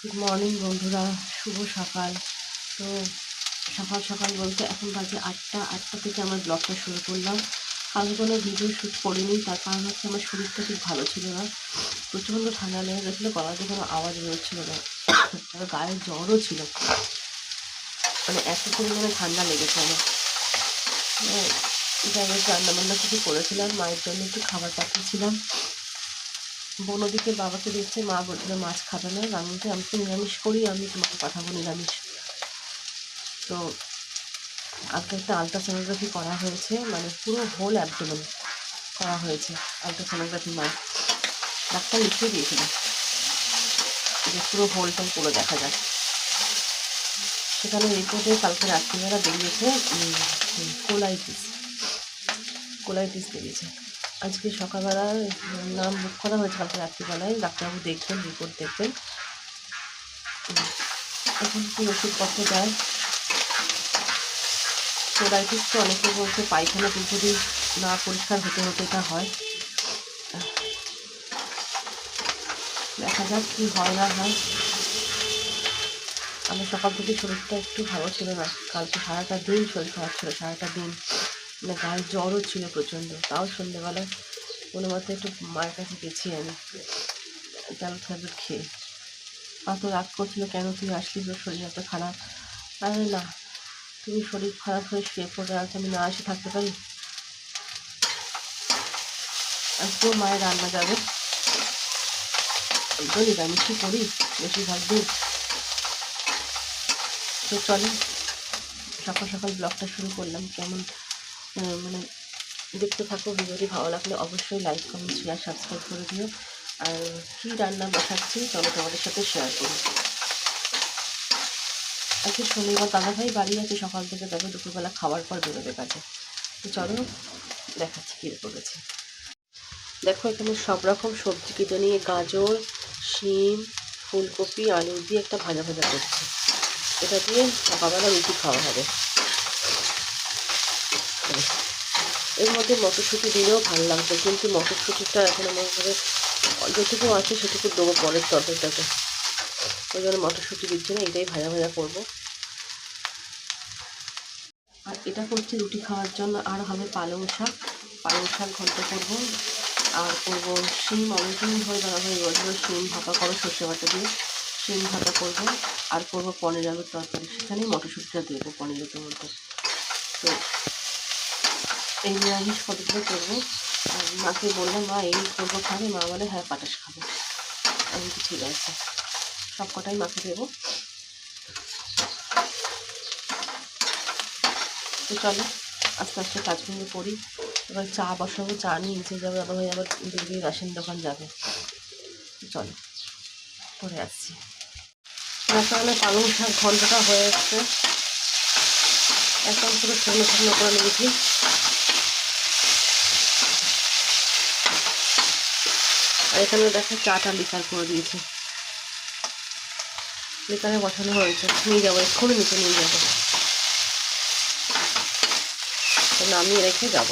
Good morning বন্ধুরা। শুভ সকাল। তো সকাল সকাল বলতে এখন বাজে আটটা। আটটা থেকে আমার ব্লগটা শুরু করলাম। কালকে কোনো ভিডিও শ্যুট করিনি, তার কারণ হচ্ছে আমার শরীরটা ঠিক ভালো ছিল না। প্রচণ্ড ঠান্ডা লেগে গেছিল, গলাতে কোনো আওয়াজ বেরোচ্ছিল না। আর গায়ে জ্বরও ছিল মানে এত পরিমাণে ঠান্ডা লেগেছে আমার। যাই হোক রান্না বান্না কিছু করেছিলাম। মায়ের জন্য একটু খাবার পাঠিয়েছিলাম। বোন ওদিকে বাবাকে দেখছে, মা বলছিল মাছ খাবে না। আমি আমি তো নিরামিষ করি, আমি তোমাকে পাঠাবো নিরামিষ। তো আজকে একটা আলট্রাসোনোগ্রাফি করা হয়েছে মানে পুরো হোল অ্যাবডোমেন করা হয়েছে আলট্রাসোনোগ্রাফি মা ডাক্তার লিখে দিয়েছিল যে পুরো হোলটা পুরো দেখা যায় সেখানে রিপোর্টে কালকে রাত্রিবেলা বেরিয়েছে কোলাইটিস কোলাইটিস বেরিয়েছে। আজকে সকালবেলা নাম বুক করা হয়েছে কালকে রাত্রিবেলায়। ডাক্তারবাবু দেখবেন রিপোর্ট দেখবেন। এখন কি ওষুধপত্র দেয় কোলাইটিস তো অনেকে বলছে পায়খানা যদি না পরিষ্কার হতে হতে এটা হয়। দেখা যাক কি হয় না হয়। আমার সকাল থেকে শরীরটা একটু ভালো ছিল না। কালকে সারাটা দিন, শরীর খারাপ ছিল, সারাটা দিন। মানে গায়ে জ্বরও ছিল প্রচণ্ড। তাও সন্ধ্যেবেলায় কোনো মতে একটু মায়ের কাছে গেছি আমি। ট্যাবলেট ট্যাবলেট খেয়ে। মা তো রাগ করছিল, কেন তুই আসলি? তোর শরীর এত খারাপ। আরে না, তুমি শরীর খারাপ হয়ে শুয়ে পড়ে আজ আমি না এসে থাকতে পারি? আজকেও মায়ের রান্না যাবে। আমি তো নিরামিষই করি বেশিরভাগ দিন তো চলো, সকাল সকাল ব্লগটা শুরু করলাম। কেমন মানে দেখতে থাকো, ভিডিওটি ভালো লাগলে অবশ্যই লাইক কমেন্ট শেয়ার সাবস্ক্রাইব করে দিও। আর কী রান্না বসাচ্ছি, চলো তোমাদের সাথে শেয়ার করি। আজকে শনিবার, দাদা ভাই বাড়ি আছে, সকাল থেকে যাবে দুপুরবেলা খাওয়ার পর বেরোবে কাছে তো চলো দেখাচ্ছি কী করেছে। দেখো, এখানে সব রকম সবজি কেটে নিয়ে গাজর, শিম, ফুলকপি, আলু দিয়ে একটা ভাজা ভাজা করছে। এটা দিয়ে সকালবেলা রুটি খাওয়া হবে। এর মধ্যে মটরশুঁটি দিলেও ভালো লাগতো, কিন্তু মটরশুঁটিটা এখন আমার ঘরে যেটুকু আছে সেটুকু দেবো পরের তরকারিটাকে ওই জন্য মটরশুঁটি দিচ্ছে না, এটাই ভাজা ভাজা করব। আর এটা করছি রুটি খাওয়ার জন্য, আর হবে পালং শাক। পালং শাক ঘন্ট করব, আর করব শিম, অনেকদিন দাদা ভাই বলছিল শিম ভাপা করো সর্ষে বাটা দিয়ে। শিম ভাপা করব, আর করব পনির আলুর তরকারি, সেখানেই মটরশুঁটিটা দেবো পনিরের মধ্যে। তো এই নিরামিষ কতগুলো করব। আর মাকে বললাম, মা, এই করব খাবে। মা বলে হ্যাঁ পাটাস খাবে। আমি ঠিক আছে। সব কটাই মাকে দেবো। তো চলো, আস্তে আস্তে কাজগুলো করি। এবার চা বসাবো, চা নিয়ে নিচে যাবে, আবার হয়ে আবার দিদি রাশন দোকান যাবে। চলো করে আসছি। কারণে পালং শাক ঘন্টাটা হয়ে যাচ্ছে একদম পুরো শুকনো শুকনো করে নিয়েছি। এখানে দেখো চাটা লিকার করে দিয়েছে। লিকারে বসানো হয়েছে। নিয়ে যাব, এক্ষুনি নিচে নিয়ে যাব। নামিয়ে রেখে যাব।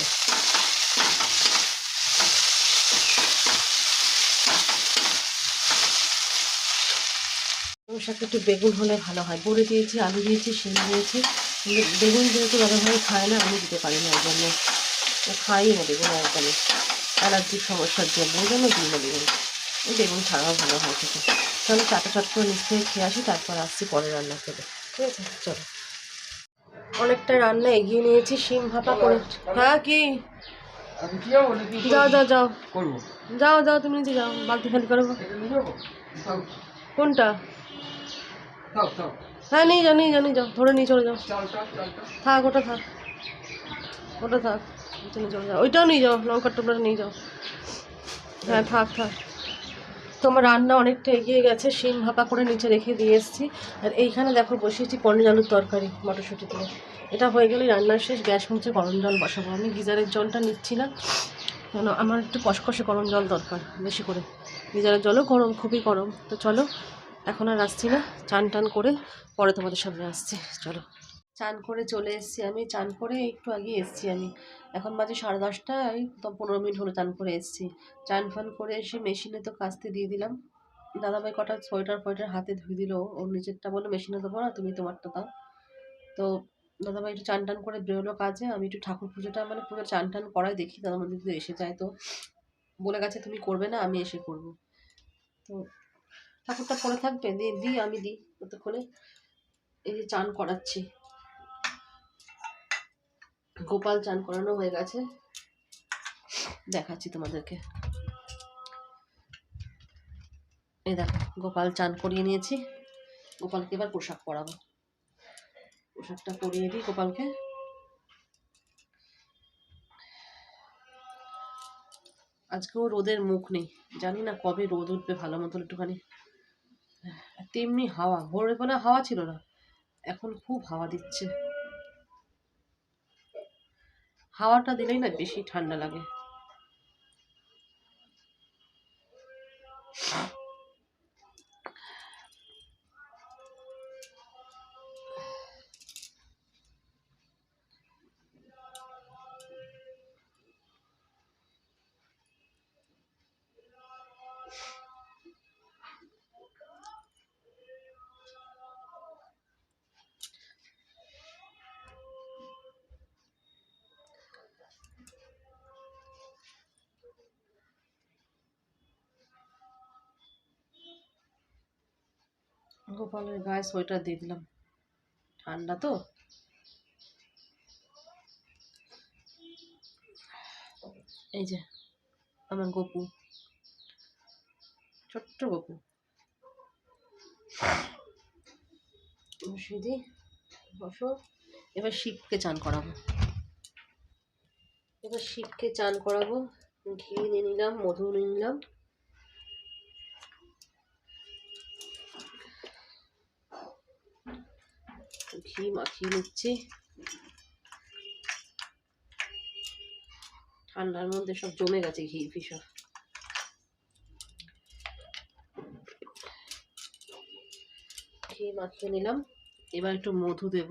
শাকটা একটু বেগুন হলে ভালো হয়। বড়ি দিয়েছি, আলু দিয়েছি, শিম দিয়েছি। বেগুন যেহেতু দাদাভাই খায় না, আমি দিতে পারি না এই জন্য। খাই না বেগুন একদমই। অ্যালার্জির সমস্যার জন্য ওই জন্য না বেগুন এই বেগুন ছাড়াও ভালো হয় খেতে চলো চাটা চট করে নিচ থেকে খেয়ে আসি তারপর আসছি পরে রান্না করে ঠিক আছে? চলো। অনেকটা রান্না এগিয়ে নিয়েছি শিম ভাপা করে। হ্যাঁ কি? যাও যাও যাও। যাও যাও তুমি নিচে যাও বালতি খালি করো। কোনটা? হ্যাঁ নিয়ে যাও নিয়ে যাও নিয়ে যাও। ধরে নিয়ে চলে যাও। থাক ওটা থাক। ওটা থাক। নিয়ে চলে যাও। ওইটাও নিয়ে যাও, লঙ্কার টুকরোটা নিয়ে যাও। হ্যাঁ থাক থাক। তোমার রান্না অনেকটা এগিয়ে গেছে, শিম ভাপা করে নিচে রেখে দিয়ে এসেছি। আর এইখানে দেখো বসিয়েছি পনির আলুর তরকারি মটরশুঁটি দিয়ে। এটা হয়ে গেলে রান্নার শেষ, গ্যাস মুছে গরম জল বসাবো। আমি গিজারের জলটা নিচ্ছি না, কেন আমার একটু কষকষে গরম জল দরকার বেশি করে। গিজারের জলও গরম, খুবই গরম। তো চলো, এখন আর আসছি না, চান টান করে পরে তোমাদের সামনে আসছি। চলো। চান করে চলে এসেছি আমি, চান করে একটু আগে এসেছি আমি। এখন বাজে সাড়ে দশটা এই তো পনেরো মিনিট হলো চান করে এসেছি। চান ফান করে এসে মেশিনে তো কাচতে দিয়ে দিলাম। দাদাভাই কটা সোয়েটার ফোয়েটার হাতে ধুয়ে দিল ওর নিজেরটা বলে মেশিনে দেবো না, তুমি তোমারটা দাও। তো দাদাভাই একটু চান টান করে বেরোলো কাজে, আমি একটু ঠাকুর পুজোটা মানে পুরো চান টান করাই দেখি দাদা মন্দির যদি এসে যায় তো। বলে গেছে, তুমি করবে না, আমি এসে করব। তো ঠাকুরটা পরে থাকবে দিই, আমি দিই ততক্ষণে এই যে চান করাচ্ছি। গোপাল চান করানো হয়ে গেছে। দেখাচ্ছি তোমাদেরকে। এই দেখো, গোপাল চান করিয়ে নিয়েছি। গোপালকে এবার পোশাক পরাবো। পোশাকটা পরিয়ে দিই গোপালকে। আজকেও রোদের মুখ নেই। জানি না কবে রোদ উঠবে ভালো মতন একটুখানি। তেমনি হাওয়া, ভোরবেলা হাওয়া ছিল না। এখন খুব হাওয়া দিচ্ছে। হাওয়াটা দিলেই না বেশি ঠান্ডা লাগে। গোপালের গায়ে সোয়েটার দিয়ে দিলাম। ঠান্ডা তো। এই যে, আমার গপু। ছোট্ট গপু। দিই, বসো। এবার শিবকে চান করাবো। এবার শিবকে চান করাবো। ঘি নিয়ে নিলাম, মধু নিয়ে নিলাম। ঘি মাখিয়ে নিচ্ছি। ঠান্ডার মধ্যে সব জমে গেছে ঘি ফি সব ঘি মাখিয়ে নিলাম। এবার একটু মধু দেব।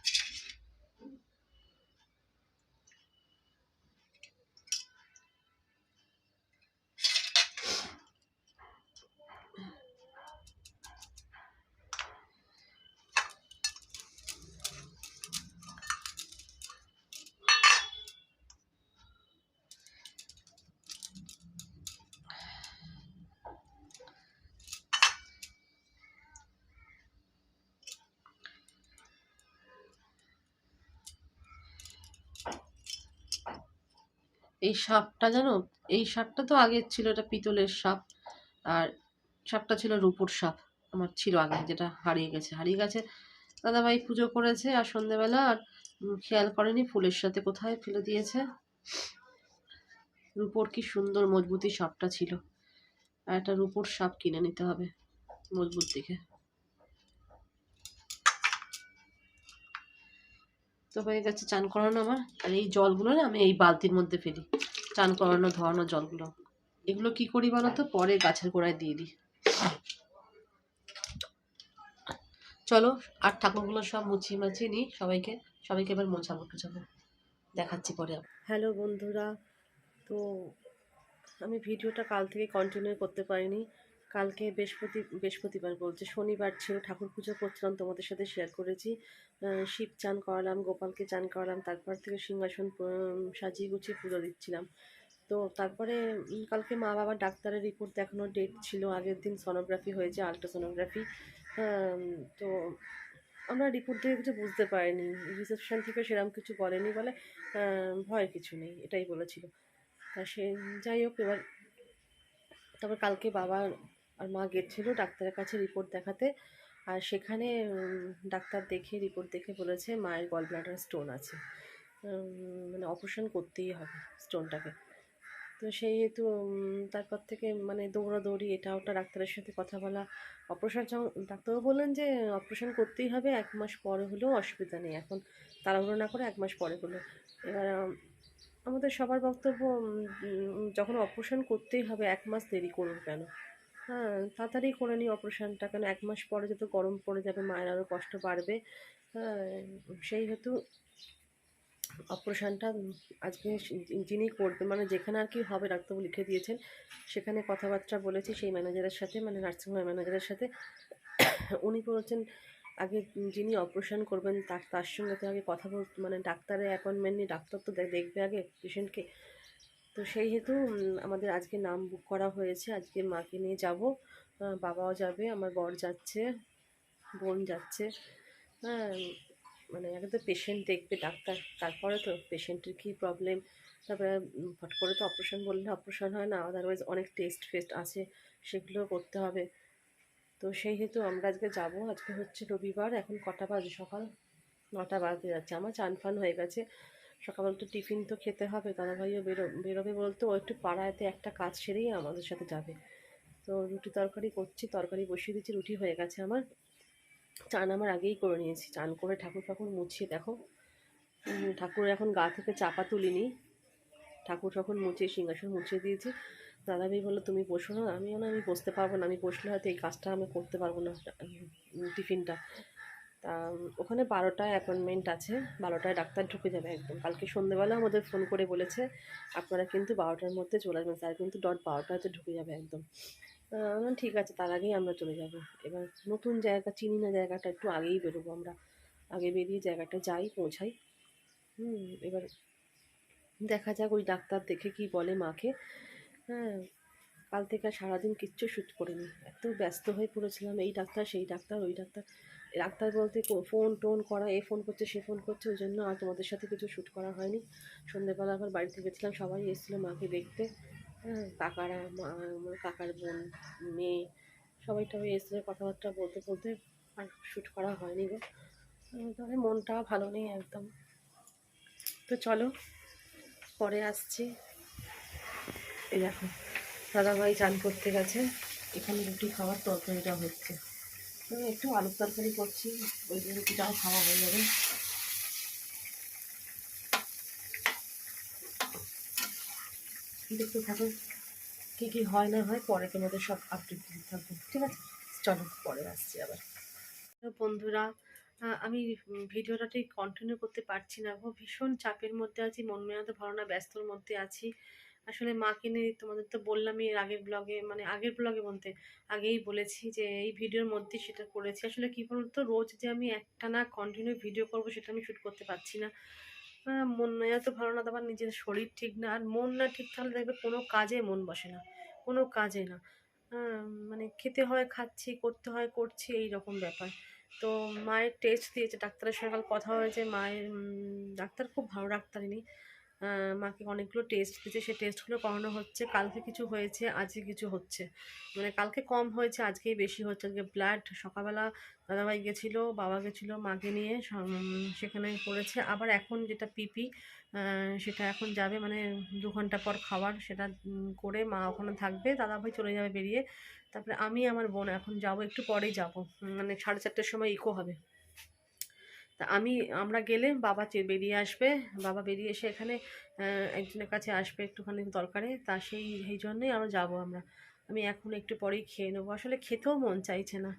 এই সাপটা জানো? এই সাপটা তো আগের ছিল, এটা পিতলের সাপ। আর সাপটা ছিল রূপোর সাপ, আমার ছিল আগে, যেটা হারিয়ে গেছে। হারিয়ে গেছে, দাদাভাই পুজো করেছে আর সন্ধেবেলা, আর খেয়াল করেনি ফুলের সাথে কোথায় ফেলে দিয়েছে। রূপোর কি সুন্দর মজবুতি সাপটা ছিল। আর একটা রূপোর সাপ কিনে নিতে হবে, মজবুত দেখে। তো হয়ে গেছে চান করানো আমার। আর এই জলগুলো না আমি এই বালতির মধ্যে ফেলি। চান করানো, ধোয়ানো জলগুলো। এগুলো কি করি বলো তো পরে গাছের গোড়ায় দিয়ে দিই। চলো, আর ঠাকুরগুলো সব মুছিয়ে মাছিয়ে নিই সবাইকে। সবাইকে এবার মোছাবো টুছাবো দেখাচ্ছি পরে। হ্যালো বন্ধুরা, তো আমি ভিডিওটা কাল থেকে কন্টিনিউ করতে পারিনি। কালকে বৃহস্পতি, বৃহস্পতিবার বলছে, শনিবার ছিল, ঠাকুর পুজো করছিলাম, তোমাদের সাথে শেয়ার করেছি। শিব চান করালাম, গোপালকে চান করালাম, তারপর থেকে সিংহাসন সাজিয়ে গুছিয়ে পুজো দিচ্ছিলাম। তো তারপরে কালকে মা বাবার ডাক্তারের রিপোর্ট দেখানোর ডেট ছিল, আগের দিন সোনোগ্রাফি হয়েছে আলট্রাসোনোগ্রাফি তো আমরা রিপোর্ট দেখে কিছু বুঝতে পারিনি রিসেপশন থেকে সেরকম কিছু বলেনি বলে ভয়ের কিছু নেই, এটাই বলেছিল। তা সে, যাই হোক, এবার, তারপর কালকে বাবা আর মা গেছিল ডাক্তারের কাছে রিপোর্ট দেখাতে। আর সেখানে ডাক্তার দেখে রিপোর্ট দেখে বলেছে মায়ের গল ব্লাডার স্টোন আছে মানে অপারেশন করতেই হবে স্টোনটাকে তো সেই হেতু তারপর থেকে মানে দৌড়াদৌড়ি, এটা ওটা ডাক্তারের সাথে কথা বলা। অপারেশন ডাক্তারবাবু বললেন যে অপারেশন করতেই হবে, এক মাস পরে হলেও অসুবিধা নেই। এখন তাড়াহুড়ো না করে এক মাস পরে হলো। এবার আমাদের সবার বক্তব্য যখন অপারেশন করতেই হবে, এক মাস দেরি করুন কেন? হ্যাঁ তাড়াতাড়ি করে নিই অপারেশনটা কেন এক মাস পরে যত গরম পড়ে যাবে, মায়ের আরও কষ্ট বাড়বে। হ্যাঁ সেই হেতু অপারেশনটা আজকে যিনি করবে মানে যেখানে আর কি হবে, ডাক্তারবাবু লিখে দিয়েছেন, সেখানে কথাবার্তা বলেছি, সেই ম্যানেজারের সাথে মানে নার্সিংহোমের ম্যানেজারের সাথে। উনি বলছেন, আগে যিনি অপারেশন করবেন, তার তার সঙ্গে তো আগে কথা বল মানে ডাক্তারের অ্যাপয়েন্টমেন্ট নিয়ে, ডাক্তার তো দেখবে আগে পেশেন্টকে তো সেই হেতু আমাদের আজকে নাম বুক করা হয়েছে। আজকে মাকে নিয়ে যাব। বাবাও যাবে, আমার বর যাচ্ছে, বোন যাচ্ছে। হ্যাঁ মানে আগে তো পেশেন্ট দেখবে, ডাক্তার, তারপরে তো পেশেন্টের কী প্রবলেম তারপরে ফট করে তো অপারেশন বললে অপারেশন হয় না আদারওয়াইজ অনেক টেস্ট ফেস্ট আছে, সেগুলো করতে হবে। তো সেই হেতু আমরা আজকে যাব, আজকে হচ্ছে রবিবার, এখন কটা বাজে সকাল? নটা বাজতে যাচ্ছে, আমার চান ফান হয়ে গেছে। সকালবেলা তো টিফিন তো খেতে হবে, দাদাভাইও বেরো, বেরোবে বলতে, ও একটু পাড়াতে একটা কাজ সেরেই আমাদের সাথে যাবে। তো রুটি তরকারি করছি, তরকারি বসিয়ে দিচ্ছি রুটি হয়ে গেছে আমার। চান আমার আগেই করে নিয়েছি, চান করে ঠাকুর ঠাকুর মুছিয়ে দেখো। ঠাকুর এখন গা থেকে চাপা তুলিনি। ঠাকুর ঠাকুর মুছিয়ে সিংহাসন মুছিয়ে দিয়েছি। দাদাভাই বলল, তুমি বসো না। আমিও না, আমি বসতে পারব না, আমি বসলে হয়তো এই কাজটা আমি করতে পারব না টিফিনটা। তা ওখানে বারোটায় অ্যাপয়েন্টমেন্ট আছে। বারোটায় ডাক্তার ঢুকে যাবে একদম। কালকে সন্ধ্যেবেলা আমাদের ফোন করে বলেছে, আপনারা কিন্তু বারোটার মধ্যে চলে আসবেন স্যার কিন্তু ডট বারোটাতে ঢুকে যাবে একদম। ঠিক আছে, তার আগেই আমরা চলে যাব। এবার নতুন জায়গা, চিনি না জায়গাটা, একটু আগেই বেরোবো আমরা। আগে বেরিয়ে জায়গাটা যাই, পৌঁছাই। হুম, এবার দেখা যাক ওই ডাক্তার দেখে কি বলে মাকে। হ্যাঁ কাল থেকে আর সারাদিন কিচ্ছু শ্যুট করিনি। এত ব্যস্ত হয়ে পড়েছিলাম, এই ডাক্তার, সেই ডাক্তার, ওই ডাক্তার। ডাক্তার বলতে ফোন টোন করা, এ ফোন করছে, সে ফোন করছে, ওই জন্য আর তোমাদের সাথে কিছু শ্যুট করা হয়নি। সন্ধ্যেবেলা আবার বাড়িতে গেছিলাম, সবাই এসেছিল মাকে দেখতে। হ্যাঁ কাকারা, মা কাকার বোন, মেয়ে, সবাই টবাই এসেছিল, কথাবার্তা বলতে বলতে আর শ্যুট করা হয়নি গো। তবে মনটা ভালো নেই একদম। তো চলো, পরে আসছি। এই দেখো, দাদাভাই চান করতে গেছে, এখানে রুটি খাওয়ার তরকারিটা হচ্ছে। আমি একটু আলুর তরকারি করছি, ওই রুটিটাও খাওয়া হয়ে যাবে। দেখতে থাকো কী কী হয় না হয়, পরে তোমাদের সব আপডেট দিতে থাকব, ঠিক আছে? চলো, পরে আসছি আবার। বন্ধুরা আমি ভিডিওটা ঠিক কন্টিনিউ করতে পারছি না গো, ভীষণ চাপের মধ্যে আছি, মন মেজাতে ভালো না, ব্যস্তর মধ্যে আছি। আসলে মাকে নিয়ে তোমাদের তো বললামই এর আগের ব্লগে মানে আগের ব্লগে বলতে আগেই বলেছি যে এই ভিডিওর মধ্যে সেটা করেছি। আসলে কী বলতো রোজ যে আমি একটা না কন্টিনিউ ভিডিও করব সেটা আমি শ্যুট করতে পারছি না। মন মেজাজ তো ভালো না তারপর নিজের শরীর ঠিক না। আর মন না ঠিক থাকলে দেখবে কোনো কাজে মন বসে না কোনো কাজে না। মানে খেতে হয় খাচ্ছি করতে হয় করছি এই রকম ব্যাপার। তো মায়ের টেস্ট দিয়েছে ডাক্তারের সঙ্গে কথা হয়েছে মায়ের ডাক্তার খুব ভালো ডাক্তার ইনি আহ, মাকে অনেকগুলো টেস্ট দিয়েছে। সেই টেস্টগুলো করানো হচ্ছে। কালকে কিছু হয়েছে, আজকে কিছু হচ্ছে। মানে কালকে কম হয়েছে, আজকেই বেশি হচ্ছে। আজকে ব্লাড সকালবেলা দাদাভাই গেছিল, বাবা গেছিল মাকে নিয়ে সেখানে করেছে আবার এখন যেটা পিপি সেটা এখন যাবে মানে দু ঘণ্টা পর খাবার সেটা করে মা ওখানে থাকবে, দাদাভাই চলে যাবে বেরিয়ে। তারপরে আমি আমার বোন, এখন যাব, একটু পরেই যাব। মানে সাড়ে চারটের সময় ইকো হবে। তা আমি, আমরা গেলে বাবা বেরিয়ে আসবে। বাবা বেরিয়ে এসে এখানে একজনের কাছে আসবে একটুখানি দরকারে। তা সেই সেই জন্যই আরও যাব আমরা। আমি এখন একটু পরেই খেয়ে নেব। আসলে খেতেও মন চাইছে না।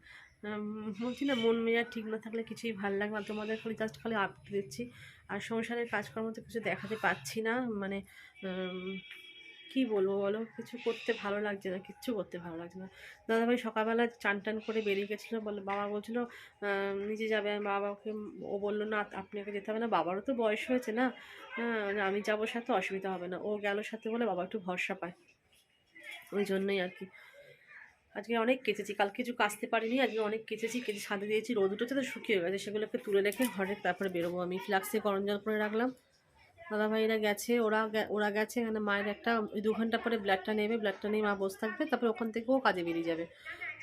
বলছি না, মন মেজাজ ঠিক না থাকলে কিছুই ভালো লাগে না। তোমাদের খালি জাস্ট খালি আপডেট দিচ্ছি। আর সংসারের কাজকর্ম তো কিছু দেখাতে পাচ্ছি না। মানে কি বলব বলো? কিছু করতে ভালো লাগছে না, কিচ্ছু করতে ভালো লাগছে না। দাদাভাই সকালবেলা চান টান করে বেরিয়ে গেছিল বলে বাবা বলছিল নিজে যাবে। আমি বাবাকে, ও বলল, না আপনাকে যেতে হবে না, বাবারও তো বয়স হয়েছে না। হ্যাঁ আমি যাব, সাথে অসুবিধা হবে না। ও গেল সাথে বলে, বাবা একটু ভরসা পায়। ওই জন্যই আর কি। আজকে অনেক কেচেছি কাল কিছু কাচতে পারিনি, আজকে অনেক কেচেছি, কেচে ছাদে দিয়েছি, রোদ উঠেছে তো শুকিয়ে গেছে, সেগুলোকে তুলে রেখে ঘরে তারপরে বেরোবো আমি। ফ্লাক্সে গরম জল করে রাখলাম। দাদা ভাইরা গেছে, ওরা ওরা গেছে, এখানে মায়ের একটা দু ঘণ্টা পরে ব্লাডটা নেবে ব্লাডটা নিয়ে মা বসে থাকবে, তারপরে ওখান থেকেও কাজে বেরিয়ে যাবে।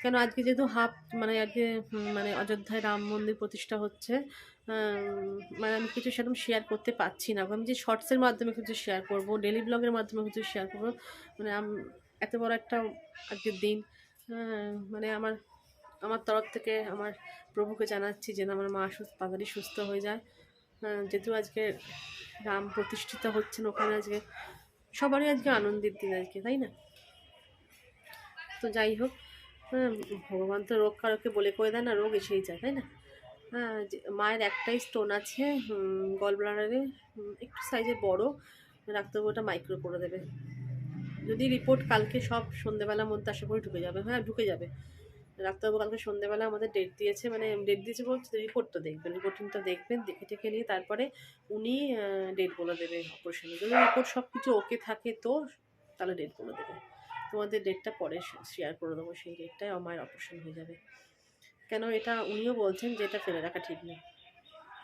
কেন আজকে যেহেতু হাফ মানে আজকে মানে অযোধ্যায় রাম মন্দির প্রতিষ্ঠা হচ্ছে মানে আমি কিছু সেরকম শেয়ার করতে পারছি না। আমি যে শর্টসের মাধ্যমে কিছু শেয়ার করব ডেলি ব্লগের মাধ্যমে কিছু শেয়ার করব মানে এত বড় একটা আজকের দিন মানে আমার আমার তরফ থেকে, আমার প্রভুকে জানাচ্ছি যেন আমার মা সুস্থ, তাড়াতাড়ি সুস্থ হয়ে যায়। যেহেতু আজকে রাম প্রতিষ্ঠিত হচ্ছেন ওখানে আজকে, সবারই আজকে আনন্দের দিন আজকে, তাই না? তো যাই হোক ভগবান তো রোগ কারোকে বলে করে দেয় না, রোগ এসেই যায়, তাই না? হ্যাঁ মায়ের একটাই স্টোন আছে গল ব্লাডারে একটু সাইজে বড়, ডাক্তারবাবুটা মাইক্রো করে দেবে। যদি রিপোর্ট কালকে সব সন্ধেবেলার মধ্যে আশা করি ঢুকে যাবে হ্যাঁ ঢুকে যাবে। ডাক্তারবাবু কালকে সন্ধেবেলা আমাদের ডেট দিয়েছে মানে ডেট দিয়েছে বলছে রিপোর্টটা দেখবেন রিপোর্টিংটা দেখবেন, দেখে টেখে নিয়ে তারপরে উনি ডেট বলে দেবে অপারেশনে যদি রিপোর্ট সব কিছু ওকে থাকে তো, তাহলে ডেট বলে দেবে। তোমাদের ডেটটা পরে শেয়ার করে দেবো, সেই ডেটটায় আমার অপারেশন হয়ে যাবে। কেন এটা উনিও বলছেন যে এটা ফেলে রাখা ঠিক নেই।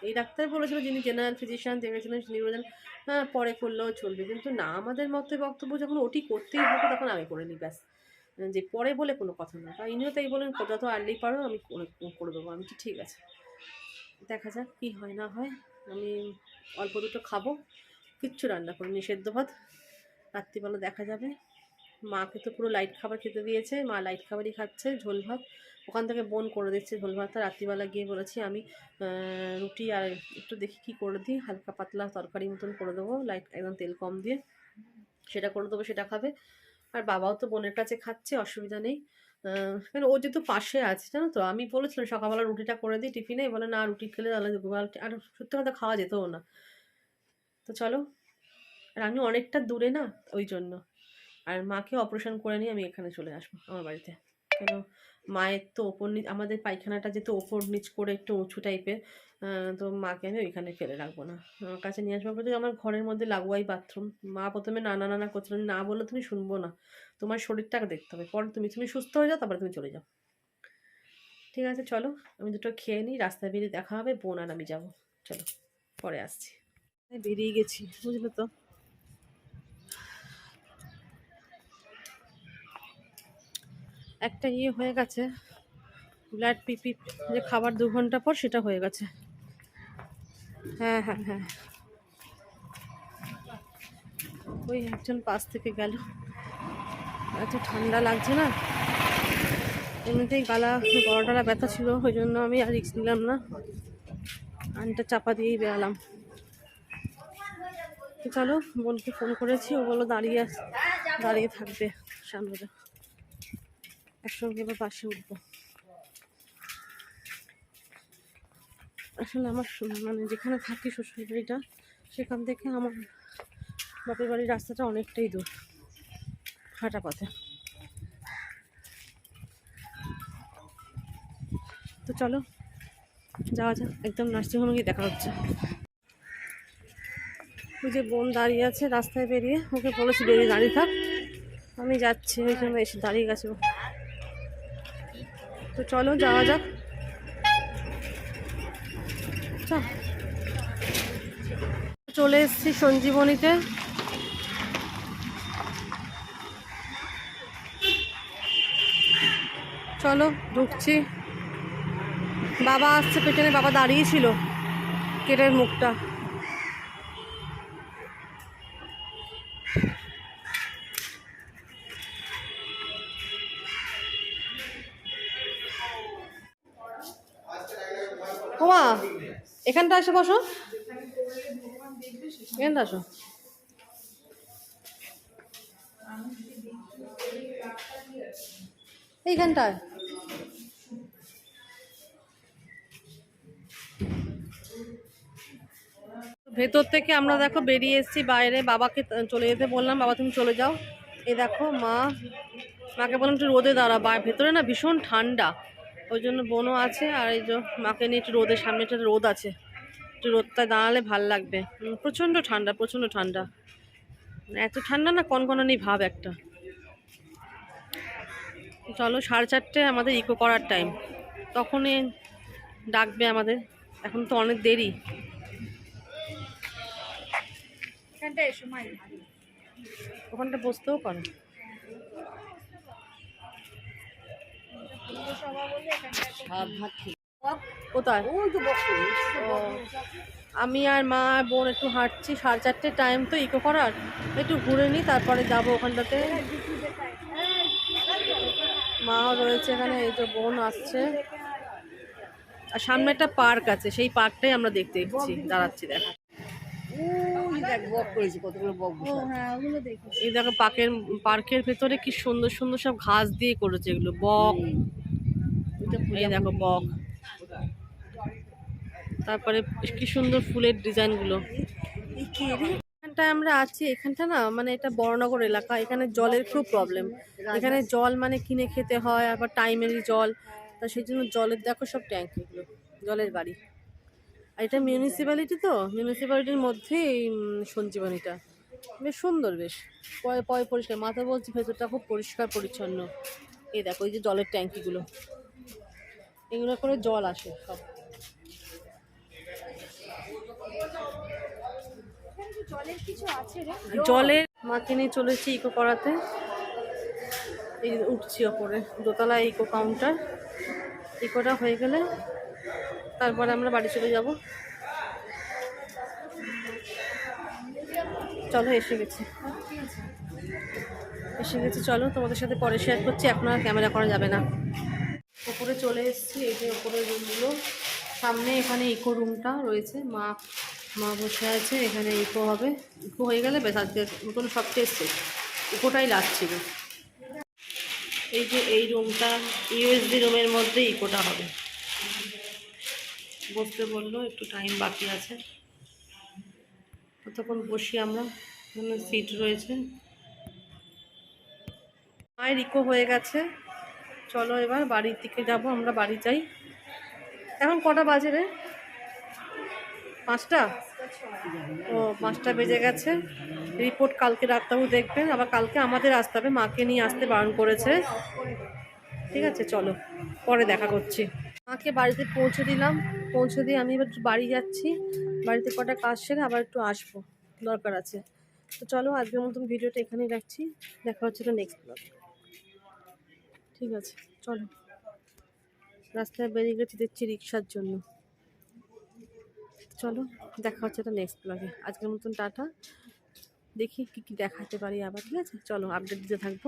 এই ডাক্তার বলেছিল যিনি জেনারেল ফিজিশিয়ান দেখেছিলেন তিনি বলেছেন হ্যাঁ পরে করলেও চলবে। কিন্তু না, আমাদের মতে বক্তব্য যখন ওটি করতেই হবে, তখন আমি করে নিই ব্যাস। যে পরে বলে কোনো কথা না। তা ইনিও তাই বলেন, যত আর্লি পারো আমি করে দেবো। আমি ঠিক আছে। দেখা যাক কী হয়, না হয়। আমি অল্প দুটো খাব, কিচ্ছু রান্না করিনি সেদ্ধ ভাত। রাত্রিবেলা দেখা যাবে। মাকে তো পুরো লাইট খাবার খেতে দিয়েছে, মা লাইট খাবারই খাচ্ছে, ঝোল ভাত। ওখান থেকে বোন করে দিচ্ছে ঝোল ভাতটা। রাত্রিবেলা গিয়ে বলেছি, আমি রুটি আর একটু দেখি কি করে দিই। হালকা পাতলা তরকারি মতন করে দেবো। লাইট একদম তেল কম দিয়ে। সেটা করে দেবো, সেটা খাবে। আর বাবাও তো বোনের কাছে খাচ্ছে, অসুবিধা নেই। কেন ও যেহেতু পাশে আছে, জানো তো, আমি বলেছিলাম সকালবেলা রুটিটা করে দিই টিফিনে বলে, না, রুটি খেলে তাহলে আর সত্যি কথা খাওয়া যেতও না। তো চলো, আর আমি অনেকটা দূরে না, ওই জন্য। আর মাকে অপারেশন করে নিয়ে আমি এখানে চলে আসব, আমার বাড়িতে। কেন মায়ের তো ওপর নিচ, আমাদের পায়খানাটা যেহেতু ওপর নিচ করে একটু উঁচু টাইপের তো মাকে আমি ওইখানে ফেলে রাখব না। আমার কাছে নিয়ে আসব বলতে আমার ঘরের মধ্যে লাগোয়াই বাথরুম মা প্রথমে নানা নানা করছিল না বললে তুমি শুনব না। তোমার শরীরটাকে দেখতে হবে। পরে তুমি তুমি সুস্থ হয়ে যাও, তারপরে তুমি চলে যাও। ঠিক আছে, চলো। আমি দুটো খেয়ে নিই, রাস্তায় বেরিয়ে দেখা হবে, বোন আর আমি যাব। চলো, পরে আসছি। বেরিয়ে গেছি, বুঝলে তো? একটা ইয়ে হয়ে গেছে। ব্লাড পিপি যে খাবার দু ঘণ্টা পর সেটা হয়ে গেছে। হ্যাঁ হ্যাঁ হ্যাঁ। ওই একজন পাশ থেকে গেল। এত ঠান্ডা লাগছে না। এমনিতেই গালা গলাটা ব্যথা ছিল, ওই জন্য আমি আর রিক্স নিলাম না। আনটা চাপা দিয়েই বেরালাম তো চলো, বোনকে ফোন করেছি, ও বলল দাঁড়িয়ে দাঁড়িয়ে থাকবে সামনে। একসঙ্গে এবার পাশে উঠবো। আসলে আমার মানে যেখানে থাকি শ্বশুর বাড়িটা সেখান থেকে আমার বাপের বাড়ির রাস্তাটা অনেকটাই দূর, হাঁটা পথে। তো চলো, যাওয়া যাক, একদম নার্সিংহোমে গিয়ে দেখা হচ্ছে। ওই যে বোন দাঁড়িয়ে আছে রাস্তায় বেরিয়ে, ওকে বলেছি বেরিয়ে দাঁড়িয়ে থাক। আমি যাচ্ছি, ওই জন্য এসে দাঁড়িয়ে গেছে। তো চলো, যাওয়া যাক। চল। এসেছি সঞ্জীবনীতে। চলো, ঢুকছি। বাবা আসছে, পেছনে বাবা দাঁড়িয়েছিল কেটের মুখটা। এখানটা এসে বসো। এখানটা আসো। এইখানটায়। ভেতর থেকে আমরা দেখো বেরিয়ে এসেছি, বাইরে বাবাকে চলে যেতে বললাম, বাবা তুমি চলে যাও। এই দেখো মা, মাকে বললাম একটু রোদে দাঁড়া বা, ভেতরে না ভীষণ ঠান্ডা, ওই জন্য বোনও আছে আর এই যে মাকে নিয়ে একটু রোদের সামনে একটা রোদ আছে। একটু রোদটায় দাঁড়ালে ভালো লাগবে। প্রচণ্ড ঠান্ডা প্রচণ্ড ঠান্ডা। এত ঠান্ডা না কনকনানি ভাব একটা। চলো সাড়ে চারটে আমাদের ইকো করার টাইম তখনই ডাকবে আমাদের। এখন তো অনেক দেরি। ওখানটা বসতেও পারো। কোথায়? আমি আর মা আর বোন একটু হাঁটছি সাড়ে চারটে টাইম তো ইকো করার। একটু ঘুরে নিই তারপরে যাব ওখানটাতে। মাও রয়েছে এখানে এই যে বোন আসছে। আর সামনে একটা পার্ক আছে সেই পার্কটাই আমরা দেখতে এসেছি দাঁড়াচ্ছি দেখা। হ্যাঁ দেখি এই দেখো পার্কের পার্কের ভেতরে কি সুন্দর সুন্দর সব ঘাস দিয়ে করেছে এগুলো বক। এই দেখো বক। তারপরে কি সুন্দর ফুলের ডিজাইনগুলো। এখানটায় আমরা আছি, এখানটা না মানে এটা বড়নগর এলাকা, এখানে জলের খুব প্রবলেম এখানে জল মানে কিনে খেতে হয়, আবার টাইমেরই জল। তা সেই জন্য জলের, দেখো সব ট্যাঙ্ক এগুলো, জলের বাড়ি। আর এটা মিউনিসিপ্যালিটি তো মিউনিসিপ্যালিটির মধ্যে এই সঞ্জীবনীটা। বেশ সুন্দর বেশ, পয় পয় পরিষ্কার। মাথা বলছি ভেতরটা খুব পরিষ্কার পরিচ্ছন্ন। এই দেখো, এই যে জলের ট্যাঙ্কিগুলো এগুলো করে জল আসে সব। জলের মাকে নিয়ে চলেছি ইকো করাতে। এই উঠছি ওপরে, দোতলা ইকো কাউন্টার ইকোটা হয়ে গেলে তারপরে আমরা বাড়ি চলে যাব। চলো, এসে গেছি। এসে গেছি, চলো, তোমাদের সাথে পরে শেয়ার করছি, এখন আর ক্যামেরা করা যাবে না। ওপরে চলে এসেছি, এই যে ওপরের রুমগুলো সামনে এখানে ইকো রুমটা রয়েছে। মা মা বসে আছে, এখানে ইকো হবে। ইকো হয়ে গেলে বেশ আজকে নতুন সব টেস্ট ইকোটাই লাগছিল এই যে এই রুমটা ইউএসডি রুমের মধ্যে ইকোটা হবে। বসতে বলল, একটু টাইম বাকি আছে। ততক্ষণ বসি আমরা, এখানে সিট রয়েছে। মায়ের ইকো হয়ে গেছে। চলো এবার বাড়ির দিকে যাব, আমরা বাড়ি যাই। এখন কটা বাজে রে? পাঁচটা? ও, পাঁচটা বেজে গেছে। রিপোর্ট কালকে ডাক্তারবাবু দেখবেন, আবার কালকে আমাদের আসতে হবে, মাকে নিয়ে আসতে বারণ করেছে। ঠিক আছে, চলো, পরে দেখা করছি। মাকে বাড়িতে পৌঁছে দিলাম, পৌঁছে দিয়ে আমি এবার বাড়ি যাচ্ছি। বাড়িতে কটা কাজ সেরে আবার একটু আসব, দরকার আছে। তো চলো, আজকের মতন ভিডিওটা এখানেই রাখছি। দেখা হচ্ছে তো নেক্সট ব্লগ ঠিক আছে, চলো। রাস্তায় বেরিয়ে গেছি, দেখছি রিক্সার জন্য। চলো, দেখা হচ্ছে তো নেক্সট ব্লগে আজকের মতন টাটা। দেখি কি কি দেখাতে পারি আবার, ঠিক আছে? চলো আপডেট দিতে থাকব।